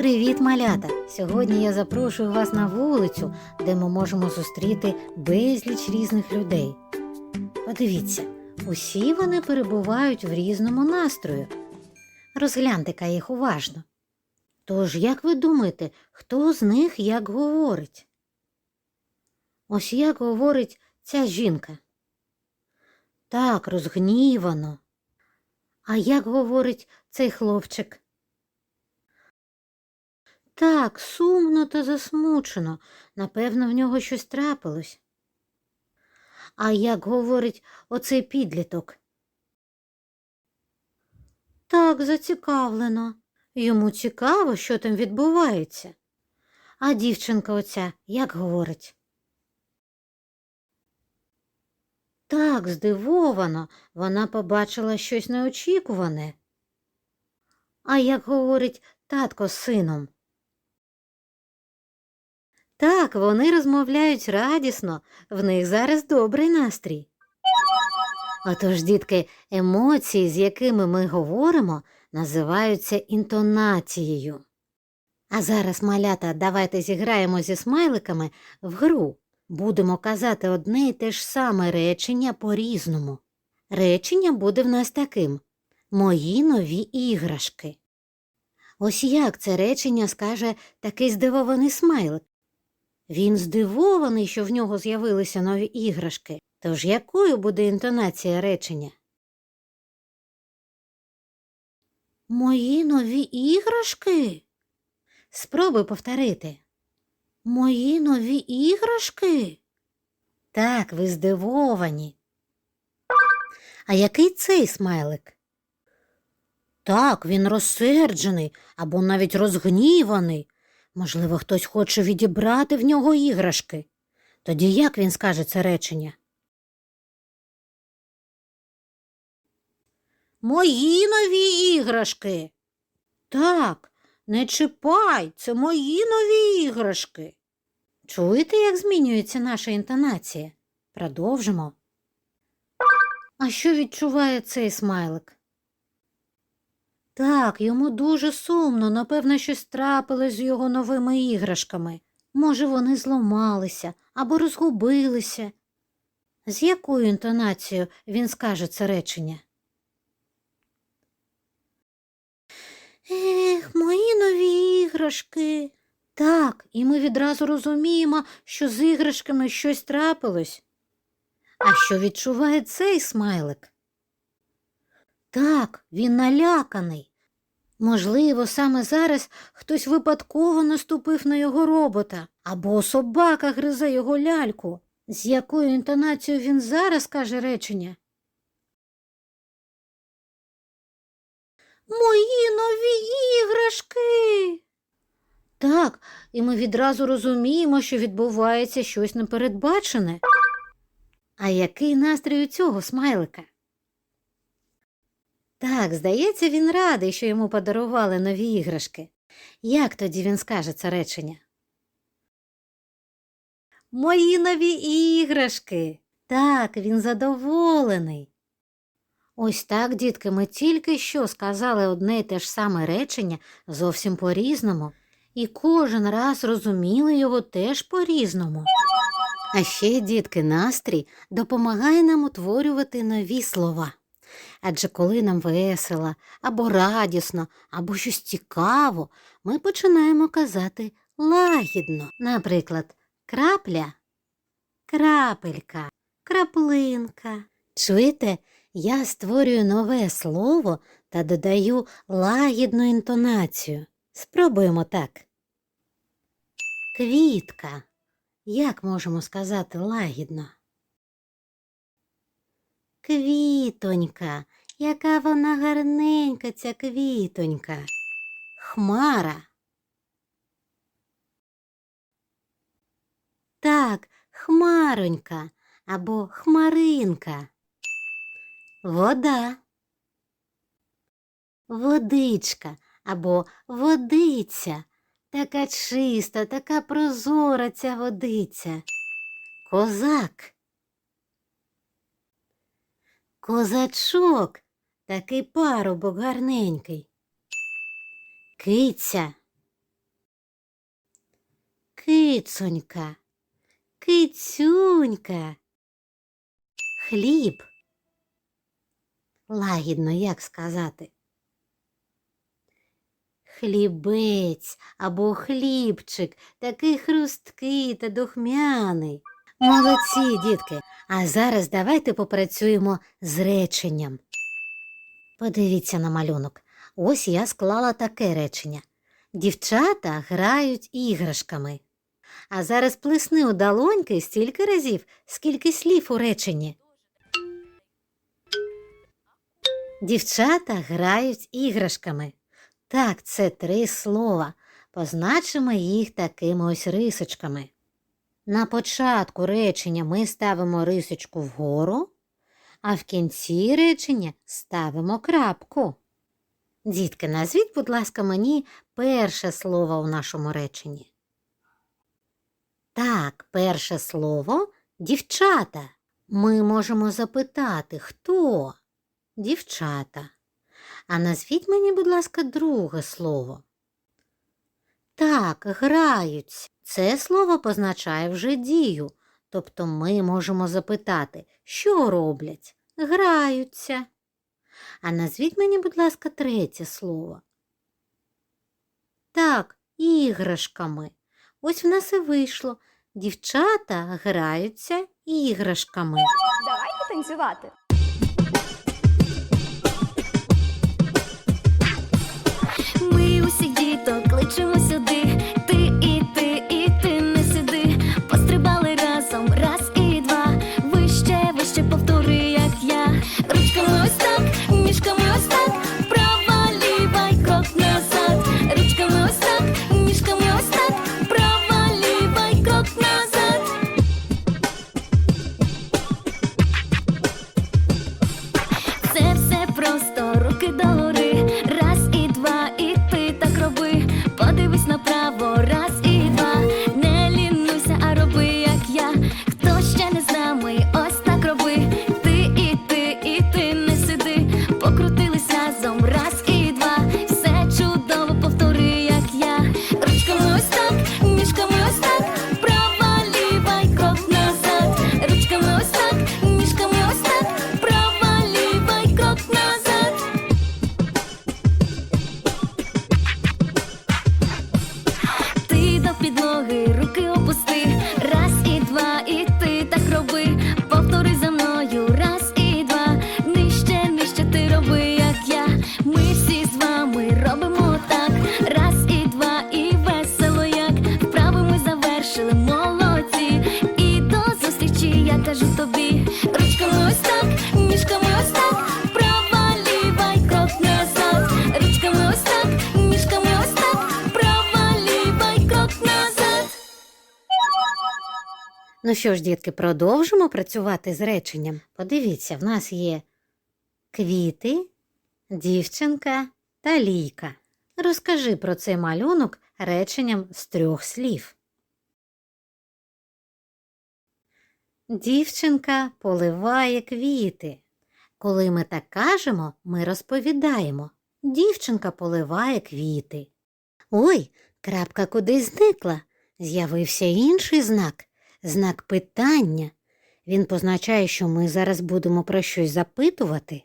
Привіт, малята! Сьогодні я запрошую вас на вулицю, де ми можемо зустріти безліч різних людей. Подивіться, усі вони перебувають в різному настрою. Розгляньте-ка їх уважно. Тож, як ви думаєте, хто з них як говорить? Ось як говорить ця жінка. Так, розгнівано. А як говорить цей хлопчик? Так, сумно та засмучено. Напевно, в нього щось трапилось. А як говорить оцей підліток? Так, зацікавлено. Йому цікаво, що там відбувається. А дівчинка оця як говорить? Так, здивовано, вона побачила щось неочікуване. А як говорить татко з сином? Так, вони розмовляють радісно, в них зараз добрий настрій. Отож, дітки, емоції, з якими ми говоримо, називаються інтонацією. А зараз, малята, давайте зіграємо зі смайликами в гру. Будемо казати одне і те ж саме речення по-різному. Речення буде в нас таким Мої нові іграшки. Ось як це речення скаже такий здивований смайлик. Він здивований, що в нього з'явилися нові іграшки. Тож якою буде інтонація речення? Мої нові іграшки? Спробуй повторити. Мої нові іграшки? Так, ви здивовані. А який цей смайлик? Так, він розсерджений або навіть розгніваний. Можливо, хтось хоче відібрати в нього іграшки. Тоді як він скаже це речення? Мої нові іграшки. Так, не чіпай, це мої нові іграшки. Чуєте, як змінюється наша інтонація? Продовжимо. А що відчуває цей смайлик? Так, йому дуже сумно, напевно, щось трапилось з його новими іграшками. Може, вони зламалися або розгубилися. З якою інтонацією він скаже це речення? Ех, мої нові іграшки. Так, і ми відразу розуміємо, що з іграшками щось трапилось. А що відчуває цей смайлик? Так, він наляканий. Можливо, саме зараз хтось випадково наступив на його робота, або собака гризе його ляльку. З якою інтонацією він зараз каже речення? Мої нові іграшки. Так, і ми відразу розуміємо, що відбувається щось непередбачене. А який настрій у цього смайлика? Так, здається, він радий, що йому подарували нові іграшки. Як тоді він скаже це речення? Мої нові іграшки. Так, він задоволений. Ось так, дітки, ми тільки що сказали одне й те ж саме речення зовсім по-різному, і кожен раз розуміли його теж по-різному. А ще, дітки, настрій допомагає нам утворювати нові слова. Адже коли нам весело, або радісно, або щось цікаво, ми починаємо казати лагідно. Наприклад, крапля, крапелька, краплинка. Чуєте, я створюю нове слово та додаю лагідну інтонацію. Спробуємо так. Квітка. Як можемо сказати лагідно? Квітонька, яка вона гарненька, ця квітонька. Хмара. Так, хмаронька або хмаринка. Вода. Водичка або водиця. Така чиста, така прозора ця водиця. Козак. Козачок, такий парубок гарненький. Киця. Кицонька, кицюнька. Хліб. Лагідно як сказати. Хлібець або хлібчик, такий хрусткий та духмяний. Молодці, дітки. А зараз давайте попрацюємо з реченням. Подивіться на малюнок. Ось я склала таке речення. Дівчата грають іграшками. А зараз плесни у долоньки стільки разів, скільки слів у реченні. Дівчата грають іграшками. Так, це три слова. Позначимо їх такими ось рисочками. На початку речення ми ставимо рисочку вгору, а в кінці речення ставимо крапку. Дітки, назвіть, будь ласка, мені перше слово у нашому реченні. Так, перше слово дівчата. Ми можемо запитати, хто? Дівчата. А назвіть мені, будь ласка, друге слово. Так, граються. Це слово позначає вже дію. Тобто ми можемо запитати, що роблять? Граються. А назвіть мені, будь ласка, третє слово. Так, іграшками. Ось в нас і вийшло. Дівчата граються іграшками. Давайте танцювати. Кличемо сюди. Ну що ж, дітки, продовжимо працювати з реченням. Подивіться, в нас є квіти, дівчинка та лійка. Розкажи про цей малюнок реченням з трьох слів. Дівчинка поливає квіти. Коли ми так кажемо, ми розповідаємо. Дівчинка поливає квіти. Ой, крапка кудись зникла. З'явився інший знак знак питання. Він позначає, що ми зараз будемо про щось запитувати.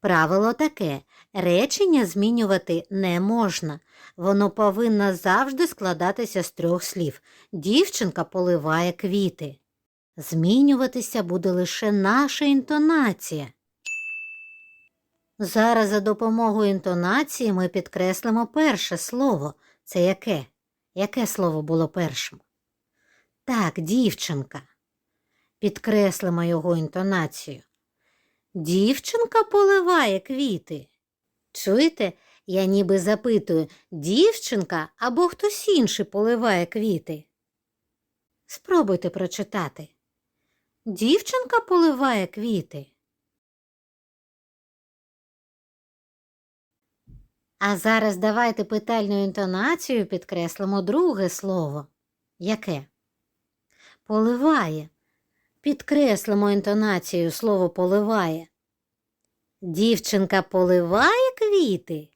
Правило таке речення змінювати не можна. Воно повинно завжди складатися з трьох слів. Дівчинка поливає квіти. Змінюватися буде лише наша інтонація. Зараз за допомогою інтонації ми підкреслимо перше слово. Це яке? Яке слово було першим? Так, дівчинка. Підкреслимо його інтонацію. Дівчинка поливає квіти. Чуєте, я ніби запитую, дівчинка або хтось інший поливає квіти. Спробуйте прочитати. Дівчинка поливає квіти. А зараз давайте питальною інтонацією підкреслимо друге слово. Яке? Поливає. Підкреслимо інтонацією слово поливає. Дівчинка поливає квіти?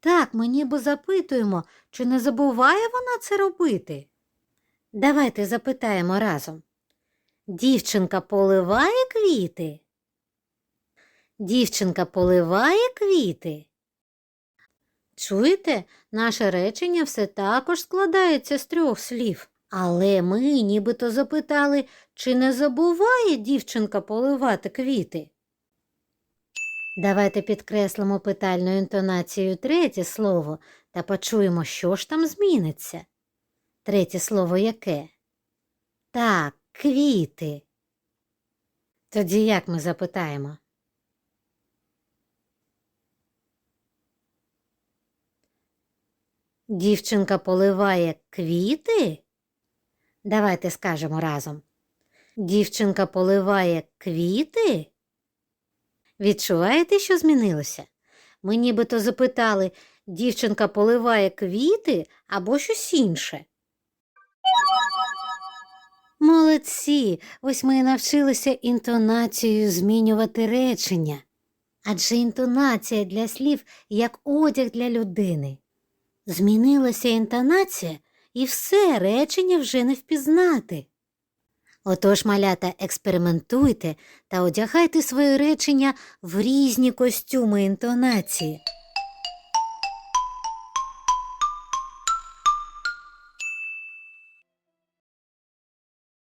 Так, ми ніби запитуємо, чи не забуває вона це робити. Давайте запитаємо разом. Дівчинка поливає квіти? Дівчинка поливає квіти? Чуєте, наше речення все також складається з трьох слів. Але ми нібито запитали, чи не забуває дівчинка поливати квіти. Давайте підкреслимо питальною інтонацією третє слово та почуємо, що ж там зміниться. Третє слово яке? Так, квіти. Тоді як ми запитаємо? Дівчинка поливає квіти? Давайте скажемо разом. Дівчинка поливає квіти? Відчуваєте, що змінилося? Ми нібито запитали, дівчинка поливає квіти або щось інше. Молодці, ось ми і навчилися інтонацією змінювати речення. Адже інтонація для слів як одяг для людини. Змінилася інтонація, і все речення вже не впізнати. Отож, малята, експериментуйте та одягайте свої речення в різні костюми інтонації.